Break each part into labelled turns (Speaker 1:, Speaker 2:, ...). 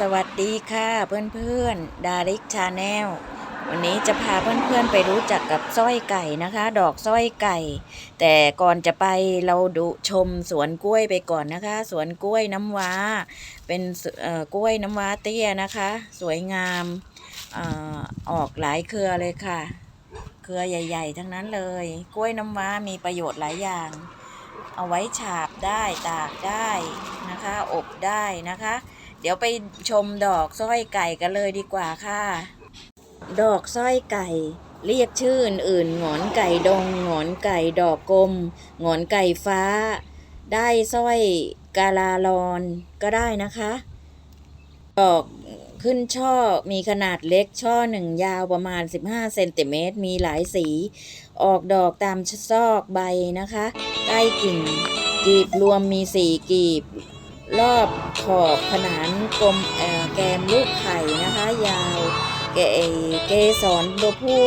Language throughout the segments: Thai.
Speaker 1: สวัสดีค่ะเพื่อนๆดาริกชาแนลวันนี้จะพาเพื่อนๆไปรู้จักกับสร้อยไก่นะคะ ดอกสร้อยไก่ แต่ก่อนจะไปเราดูชมสวนกล้วยไปก่อนนะคะ สวนกล้วยน้ำว้า เป็นเอ่อกล้วยน้ำว้าเตี้ยนะคะ สวยงามอาออกหลายเครือเลยค่ะ เครือใหญ่ ๆ ทั้งนั้นเลย กล้วยน้ำว้ามีประโยชน์หลายอย่าง เอาไว้ฉาบได้ตากได้นะคะ อบได้นะคะ เดี๋ยวไปชมดอกสร้อยไก่กันเลยดีกว่าค่ะ ดอกสร้อยไก่ เรียกชื่ออื่นหงอนไก่ดงหงอนไก่ดอกกลมหงอนไก่ฟ้า ได้สร้อยกาลาลอนก็ได้นะคะ ดอกขึ้นช่อมีขนาดเล็กช่อหนึ่งยาวประมาณ 15เซนติเมตรมีหลายสี ออกดอกตามซอกใบนะคะ ใกล้กิ่ง กีบรวมมีสี่กีบ รอบขอบขนานกลมแกมลูกไข่นะคะ ยาวเกเกสรตัวผู้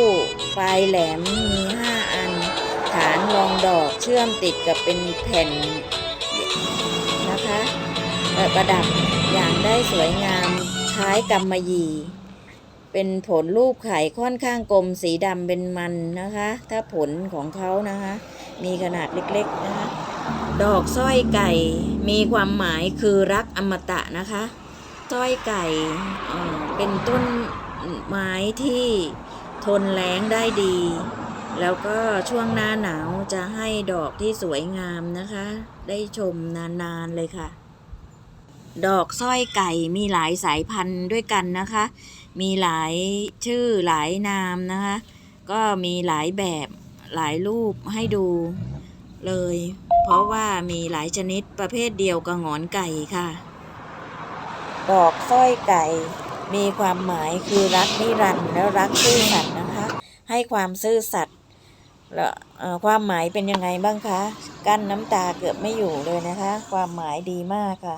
Speaker 1: ปลายแหลมมีห้าอัน ฐานรองดอกเชื่อมติดกับเป็นแผ่นนะคะประดับอย่างได้สวยงามคล้ายกำมะหยี่เป็นผลรูปไข่ค่อนข้างกลมสีดำเป็นมันนะคะ ถ้าผลของเขานะคะ มีขนาดเล็กๆนะคะ ดอกสร้อยไก่มีความหมายคือรักอมตะนะคะสร้อยไก่เป็นต้นไม้ที่ทนแล้งได้ดี แล้วก็ช่วงหน้าหนาวจะให้ดอกที่สวยงามนะคะ ได้ชมนานๆเลยค่ะ ดอกสร้อยไก่มีหลายสายพันธุ์ด้วยกันนะคะ มีหลายชื่อหลายนามนะคะ ก็มีหลายแบบหลายรูปให้ดูเลย เพราะว่ามีหลายชนิดประเภทเดียวกับหงอนไก่ค่ะ ดอกสร้อยไก่ มีความหมายคือรักนิรันดร์แล้วรักซื่อสัตย์นะคะ ให้ความซื่อสัตย์แล้วความหมายเป็นยังไงบ้างคะ กั้นน้ำตาเกือบไม่อยู่เลยนะคะ ความหมายดีมากค่ะ